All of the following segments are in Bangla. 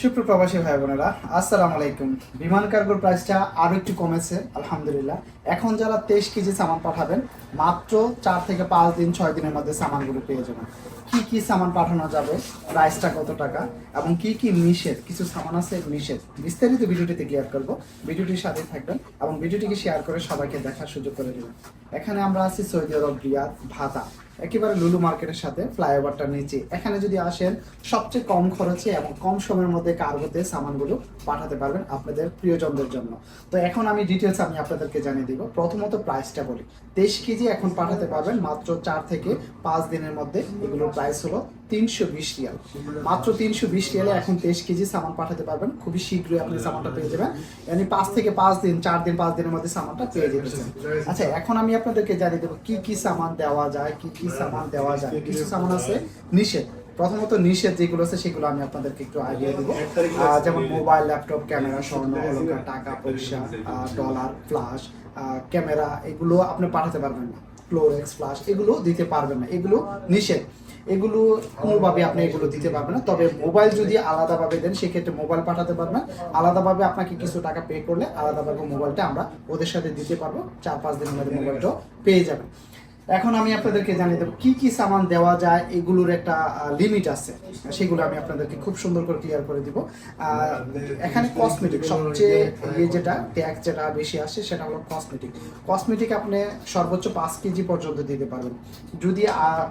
সুপ্রপ্রবাসী ভাই বোনেরা আসসালামু আলাইকুম। বিমান কার্গোর প্রাইসটা আরও একটু কমেছে, আলহামদুলিল্লাহ। এখন যারা তেইশ কেজি সামান পাঠাবেন, মাত্র চার থেকে পাঁচ দিন, ছয় দিনের মধ্যে সামানগুলো পেয়ে যাবেন। কি কি সামান পাঠানো যাবে, প্রাইসটা কত টাকা, এবং কি কি নিষেধ, কিছু সামান আছে নিষেধ, বিস্তারিত ভিডিওটিতে ক্লিয়ার করব। ভিডিওটির সাথে থাকবেন এবং ভিডিওটিকে শেয়ার করে সবাইকে দেখার সুযোগ করে দেবেন। এখানে আমরা আছি সৌদি আরব, রিয়াদ, ভাতা। একেবারে লুলু মার্কেটের সাথে ফ্লাইওভারটা নিচে এখানে যদি আসেন, সবচেয়ে কম খরচে এবং কম সময়ের মধ্যে কার্গোতে সামানগুলো পাঠাতে পারবেন আপনাদের প্রিয়জনদের জন্য। তো এখন আমি ডিটেলস আমি আপনাদেরকে জানিয়ে দিব। প্রথমত প্রাইসটা বলি। তেইশ কেজি এখন পাঠাতে পারবেন মাত্র চার থেকে পাঁচ দিনের মধ্যে। এগুলোর প্রাইস হলো তিনশো বিশ রিয়াল। মাত্র তিনশো বিশ রিয়ালে এখন তেইশ কেজি সামান পাঠাতে পারবেন। খুবই শীঘ্রই আপনি সামানটা পেয়ে যাবেন। yani পাঁচ থেকে পাঁচ দিন চার দিন পাঁচ দিনের মধ্যে সামানটা পেয়ে যেতেছেন আচ্ছা এখন আমি আপনাদেরকে জানিয়ে দেবো কি কি সামান দেওয়া যায় কি কি সামান দেওয়া যায়। কিছু সামান আছে নিষেধ। প্রথমত নিষেধ যেগুলো আছে সেগুলো আমি আপনাদেরকে একটু আইডিয়া দিব। যেমন মোবাইল ল্যাপটপ ক্যামেরা স্বর্ণ অলঙ্কার টাকা পয়সা ডলার ফ্লাশ ক্যামেরা এগুলো আপনি পাঠাতে পারবেন না। ক্লোরেক্স ফ্লাশ এগুলো দিতে পারবেন না। এগুলো নিষেধ। এগুলো কোনোভাবে আপনি এগুলো দিতে পারবেন না। তবে মোবাইল যদি আলাদাভাবে দেন, সেক্ষেত্রে মোবাইল পাঠাতে পারবেন। আলাদাভাবে আপনাকে কিছু টাকা পে করলে আলাদাভাবে মোবাইলটা আমরা ওদের সাথে দিতে পারব। চার পাঁচ দিনের মধ্যে মোবাইলটাও পেয়ে যাবেন। এখন আমি আপনাদেরকে জানিয়ে দেবো, কি কি সামান দেওয়া যায়, এগুলোর একটা লিমিট আছে। সেগুলো আমি আপনাদেরকে খুব সুন্দর করে ক্লিয়ার করে দিব। এখানে কসমেটিক সবচেয়ে ইয়ে যেটা, ট্যাগ যেটা বেশি আসে, সেটা হলো কসমেটিক কসমেটিক আপনি সর্বোচ্চ পাঁচ কেজি পর্যন্ত দিতে পারবেন। যদি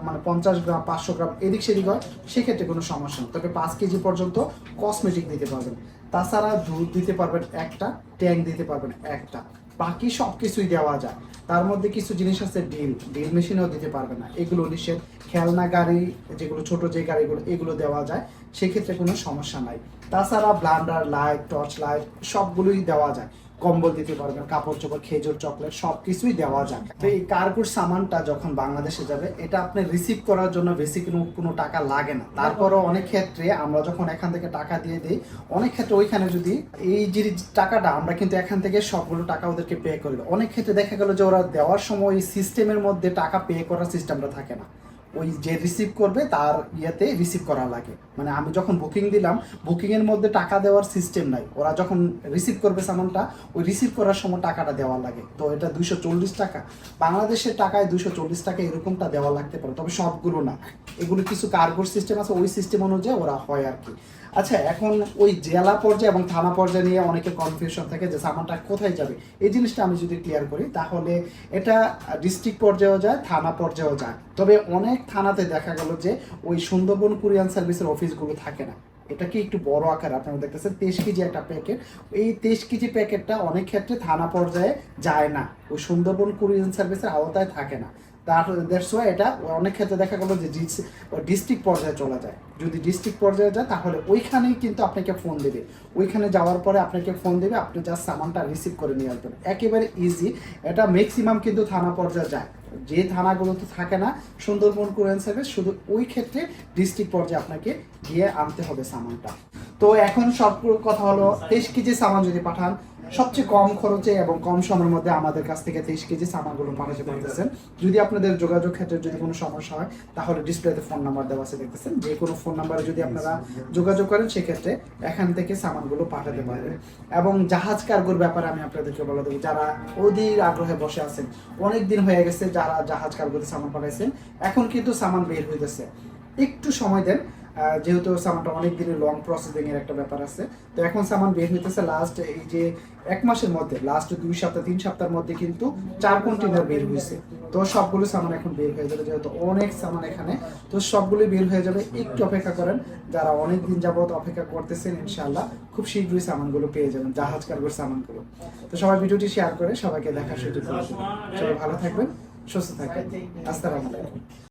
মানে পঞ্চাশ গ্রাম, পাঁচশো গ্রাম এদিক সেদিক হয়, সেক্ষেত্রে কোনো সমস্যা নেই। তবে পাঁচ কেজি পর্যন্ত কসমেটিক দিতে পারবেন। তাছাড়া দুধ দিতে পারবেন একটা ট্যাঙ্ক দিতে পারবেন একটা। বাকি সব কিছুই দেওয়া যায়। তার মধ্যে কিছু জিনিস আছে ডিল। ডিল মেশিনও দিতে পারবে না। এগুলো নিষেধ। খেলনা, গাড়ি, যেগুলো ছোট যে গাড়িগুলো, এগুলো দেওয়া যায়। সেক্ষেত্রে কোনো সমস্যা নাই। তাছাড়া ব্লান্ডার, লাইট, টর্চ লাইট সবগুলোই দেওয়া যায়। কম্বল দিতে পারবেন, কাপড় চোপড়, খেজুর, চকলেট সব কিছুই দেওয়া যায় তো এই কার্গোর সামানটা যখন বাংলাদেশে যাবে, এটা আপনি রিসিভ করার জন্য বেশি কোনো কোনো টাকা লাগে না। তারপরও অনেক ক্ষেত্রে আমরা যখন এখান থেকে টাকা দিয়ে দিই, অনেক ক্ষেত্রে ওইখানে যদি এই যে টাকাটা আমরা কিন্তু এখান থেকে সবগুলো টাকা ওদেরকে পে করে অনেক ক্ষেত্রে দেখা গেল যে ওরা দেওয়ার সময় সিস্টেমের মধ্যে টাকা পে করার সিস্টেমটা থাকে না। ওই যে রিসিভ করবে তার ইয়েতে রিসিভ করা লাগে। মানে আমি যখন বুকিং দিলাম বুকিং এর মধ্যে টাকা দেওয়ার সিস্টেম নাই। ওরা যখন রিসিভ করবে সামানটা, ওই রিসিভ করার সময় টাকাটা দেওয়া লাগে। তো এটা দুইশো চল্লিশ টাকা। বাংলাদেশের টাকায় দুইশো চল্লিশ টাকা এরকমটা দেওয়া লাগতে পারে, তবে সবগুলো না। এগুলো কিছু কার্গোর সিস্টেম আছে, ওই সিস্টেম অনুযায়ী ওরা হয় আর কি। আচ্ছা এখন ওই জেলা পর্যায়ে এবং থানা পর্যায়ে নিয়ে অনেকে কনফিউশন থাকে যে সামানটা কোথায় যাবে। এই জিনিসটা আমি যদি ক্লিয়ার করি, তাহলে এটা ডিস্ট্রিক্ট পর্যায়েও যায়, থানা পর্যায়েও যায়। তবে অনেক থানাতে দেখা গেল যে ওই সুন্দরবন কুরিয়ান সার্ভিসের অফিসগুলো থাকে না। এটা কি একটু বড় আকার? আপনারা দেখতেছেন তেইশ কেজি একটা প্যাকেট। এই তেইশ কেজি প্যাকেটটা অনেক ক্ষেত্রে থানা পর্যায়ে যায় না। ওই সুন্দরবন কুরিয়ান সার্ভিসের আওতায় থাকে না। তার দ্যাটস এটা অনেক ক্ষেত্রে দেখা গেলো যে ডিস্ট্রিক্ট পর্যায়ে চলে যায়। যদি ডিস্ট্রিক্ট পর্যায়ে যায়, তাহলে ওইখানেই কিন্তু আপনাকে ফোন দেবে। ওইখানে যাওয়ার পরে আপনাকে ফোন দেবে, আপনি জাস্ট সামানটা রিসিভ করে নিয়ে আসবেন। একেবারে ইজি এটা ম্যাক্সিমাম কিন্তু থানা পর্যায়ে যায়। যে থানাগুলোতে থাকে না সুন্দরবন কুরিয়ান সার্ভিস শুধু ওই ক্ষেত্রে ডিস্ট্রিক্ট পর্যায়ে আপনাকে গিয়ে আনতে হবে সামানটা। তো এখন সব কথা হলো তেইশ কেজি সামান যদি পাঠান সবচেয়ে কম খরচে এবং কম সময়ের মধ্যে আমাদের কাছ থেকে তেইশ কেজি সামানগুলো পাঠাতে পারতেছেন যদি আপনাদের যোগাযোগ ক্ষেত্রে যদি কোনো সমস্যা হয়, তাহলে ডিসপ্লেতে ফোন নাম্বার দেওয়া আছে, দেখতেছেন? যে কোনো ফোন নাম্বারে যদি আপনারা যোগাযোগ করেন, সেক্ষেত্রে এখান থেকে সামানগুলো পাঠাতে পারবেন। এবং জাহাজ কার্গোর ব্যাপারে আমি আপনাদেরকে বলে দেবো, যারা অধীর আগ্রহে বসে আছেন, অনেক দিন হয়ে গেছে যারা জাহাজ কার্গোতে সামান পাঠাইছেন, এখন কিন্তু সামান বের হয়ে হইতেছে। একটু সময় দেন যেহেতু সামানটা অনেক দিনের লং প্রসেসিং এর একটা ব্যাপার আছে। তো এখন সামান বের হইতেছে লাস্ট এই যে এক মাসের মধ্যে লাস্ট দুই সপ্তাহ, তিন সপ্তাহের মধ্যে কিন্তু চার কন্টেনার বের হয়েছে তো সবগুলো সামান এখন বের হয়ে যাবে, যেহেতু অনেক সামান এখানে। তো সবগুলো বের হয়ে যাবে, একটু অপেক্ষা করেন, যারা অনেক দিন যাবত অপেক্ষা করতেছেন ইনশাআল্লাহ, খুব শীঘ্রই সামানগুলো পেয়ে যাবেন জাহাজ কার্গোর সামানগুলো। তো সবাই ভিডিওটি শেয়ার করে সবাইকে দেখার সুযোগ করে সবাই ভালো থাকবেন, সুস্থ থাকবেন। আসসালামু আলাইকুম।